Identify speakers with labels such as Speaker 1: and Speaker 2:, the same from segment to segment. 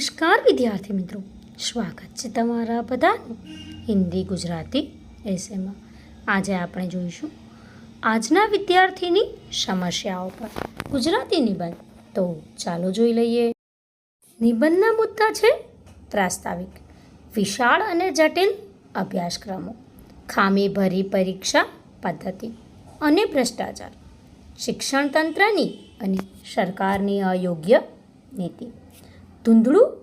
Speaker 1: નમસ્કાર, વિદ્યાર્થી મિત્રો. સ્વાગત છે તમારા બધાનું હિન્દી ગુજરાતી એસેમાં આજે આપણે જોઈશું આજના વિદ્યાર્થીની સમસ્યાઓ પર. ગુજરાતી નિબંધ. તો ચાલો જોઈ લઈએ. નિબંધના મુદ્દા છે પ્રાસ્તાવિક, વિશાળ અને જટિલ અભ્યાસક્રમો ખામીભરી પરીક્ષા પદ્ધતિ અને ભ્રષ્ટાચાર શિક્ષણ તંત્રની અને સરકારની અયોગ્ય નીતિ. ધૂંધળું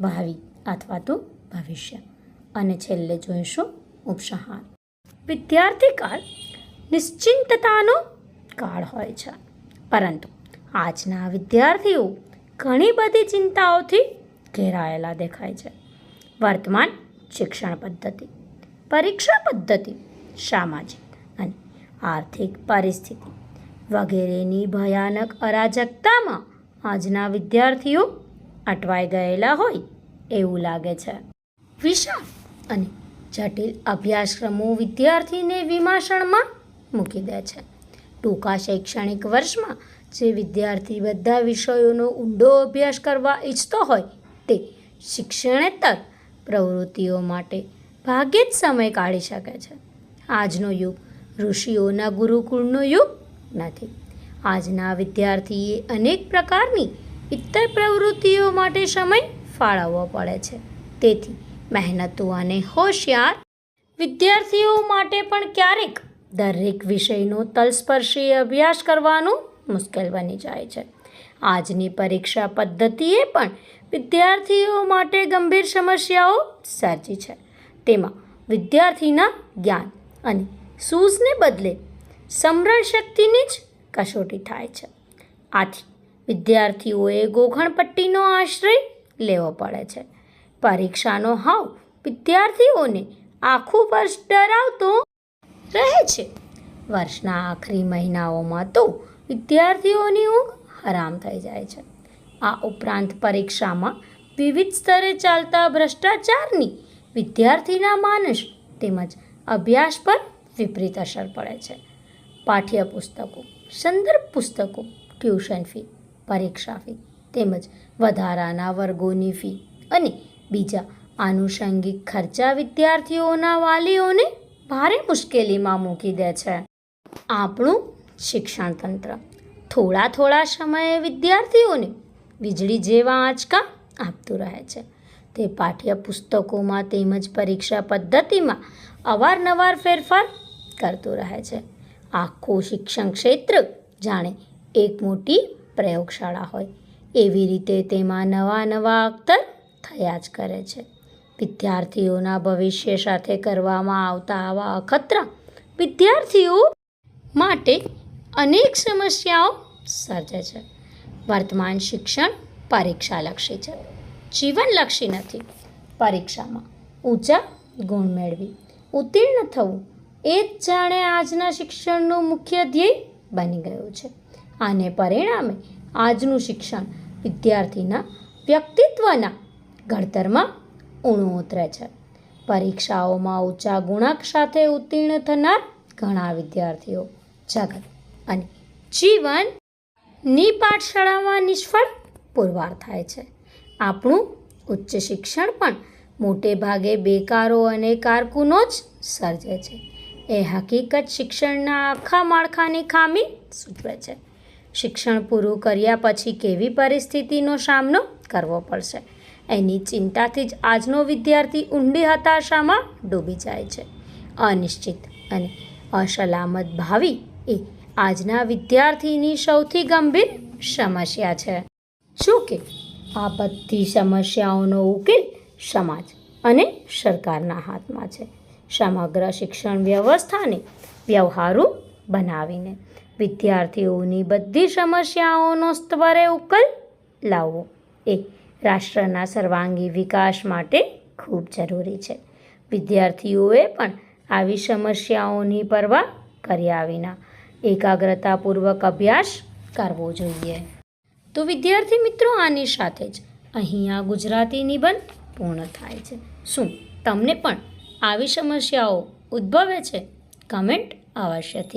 Speaker 1: ભાવિ અથવા તો ભવિષ્ય. અને છેલ્લે જોઈશું ઉપસંહાર. વિદ્યાર્થી કાળ નિશ્ચિંતતાનો કાળ હોય છે. પરંતુ આજના વિદ્યાર્થીઓ ઘણી બધી ચિંતાઓથી ઘેરાયેલા દેખાય છે. વર્તમાન શિક્ષણ પદ્ધતિ, પરીક્ષા પદ્ધતિ, સામાજિક અને આર્થિક પરિસ્થિતિ વગેરેની ભયાનક અરાજકતામાં આજના વિદ્યાર્થીઓ અટવાઈ ગયેલા હોય એવું લાગે છે. વિશાળ અને જટિલ અભ્યાસક્રમો વિદ્યાર્થીને વિમાસણમાં મૂકી દે છે. ટૂંકા શૈક્ષણિક વર્ષમાં જે વિદ્યાર્થી બધા વિષયોનો ઊંડો અભ્યાસ કરવા ઈચ્છતો હોય તે શિક્ષણેતર પ્રવૃત્તિઓ માટે ભાગ્યે જ સમય કાઢી શકે છે. આજનો યુગ ઋષિઓના ગુરુકુળનો યુગ નથી. આજના વિદ્યાર્થીએ અનેક પ્રકારની ઇતર પ્રવૃત્તિઓ માટે સમય ફાળવવો પડે છે. તેથી મહેનતુ અને હોશિયાર વિદ્યાર્થીઓ માટે પણ ક્યારેક દરેક વિષયનો તલસ્પર્શી અભ્યાસ કરવાનું મુશ્કેલ બની જાય છે. આજની પરીક્ષા પદ્ધતિએ પણ વિદ્યાર્થીઓ માટે ગંભીર સમસ્યાઓ સર્જી છે. તેમાં વિદ્યાર્થીના જ્ઞાન અને સૂઝને બદલે સમરણ શક્તિની જ કસોટી થાય છે. આથી વિદ્યાર્થીઓએ ગોખણપટ્ટીનો આશ્રય લેવો પડે છે. પરીક્ષાનો હાવ વિદ્યાર્થીઓને આખું વર્ષ ડરાવતો રહે છે. વર્ષના આખરી મહિનાઓમાં તો વિદ્યાર્થીઓની ઊંઘ હરામ થઈ જાય છે. આ ઉપરાંત પરીક્ષામાં વિવિધ સ્તરે ચાલતા ભ્રષ્ટાચારની વિદ્યાર્થીના માનસ તેમજ અભ્યાસ પર વિપરીત અસર પડે છે. પાઠ્યપુસ્તકો, સંદર્ભ પુસ્તકો, ટ્યુશન ફી પરીક્ષા ફી, તેમજ વધારાના વર્ગોની ફી અને બીજા આનુષંગિક ખર્ચા વિદ્યાર્થીઓના વાલીઓને ભારે મુશ્કેલીમાં મૂકી દે છે. આપણું શિક્ષણ તંત્ર થોડા થોડા સમયે વિદ્યાર્થીઓને વીજળી જેવા આંચકા આપતું રહે છે. તે પાઠ્યપુસ્તકોમાં તેમજ પરીક્ષા પદ્ધતિમાં અવારનવાર ફેરફાર કરતું રહે છે. આખું શિક્ષણ ક્ષેત્ર જાણે એક મોટી પ્રયોગશાળા હોય. એવી રીતે તેમાં નવા નવા અક્ષર થયા જ કરે છે. વિદ્યાર્થીઓના ભવિષ્ય સાથે કરવામાં આવતા આવા અખતરા વિદ્યાર્થીઓ માટે અનેક સમસ્યાઓ સર્જે છે. વર્તમાન શિક્ષણ પરીક્ષાલક્ષી છે. જીવનલક્ષી નથી. પરીક્ષામાં ઊંચા ગુણ મેળવી, ઉત્તીર્ણ થવું એ જ જાણે આજના શિક્ષણનું મુખ્ય ધ્યેય બની ગયું છે. આને પરિણામે આજનું શિક્ષણ વિદ્યાર્થીના વ્યક્તિત્વના ઘડતરમાં ઊણું ઉતરે છે. પરીક્ષાઓમાં ઊંચા ગુણાંક સાથે ઉત્તીર્ણ થનાર ઘણા વિદ્યાર્થીઓ જગત અને જીવનની પાઠશાળામાં નિષ્ફળ પુરવાર થાય છે. આપણું ઉચ્ચ શિક્ષણ પણ મોટે ભાગે બેકારો અને કારકુનો જ સર્જે છે. એ હકીકત શિક્ષણના આખા માળખાની ખામી સૂચવે છે. શિક્ષણ પૂરું કર્યા પછી કેવી પરિસ્થિતિનો સામનો કરવો પડશે? એની ચિંતાથી જ આજનો વિદ્યાર્થી ઊંડી હતાશામાં ડૂબી જાય છે. અનિશ્ચિત અને અસલામત ભાવિ એ આજના વિદ્યાર્થીની સૌથી ગંભીર સમસ્યા છે. શું કે? આ બધી સમસ્યાઓનો ઉકેલ સમાજ અને સરકારના હાથમાં છે. સમગ્ર શિક્ષણ વ્યવસ્થાને વ્યવહારુ બનાવીને વિદ્યાર્થીઓની બધી સમસ્યાઓનો સ્તરે ઉકેલ લાવવો એ રાષ્ટ્રના સર્વાંગી વિકાસ માટે ખૂબ જરૂરી છે. વિદ્યાર્થીઓએ પણ આવી સમસ્યાઓની પરવા કર્યા વિના એકાગ્રતાપૂર્વક અભ્યાસ કરવો જોઈએ. તો વિદ્યાર્થી મિત્રો, આની સાથે જ અહીંયા ગુજરાતી નિબંધ પૂર્ણ થાય છે. શું તમને પણ આવી સમસ્યાઓ ઉદ્ભવે છે? કમેન્ટ અવશ્યથી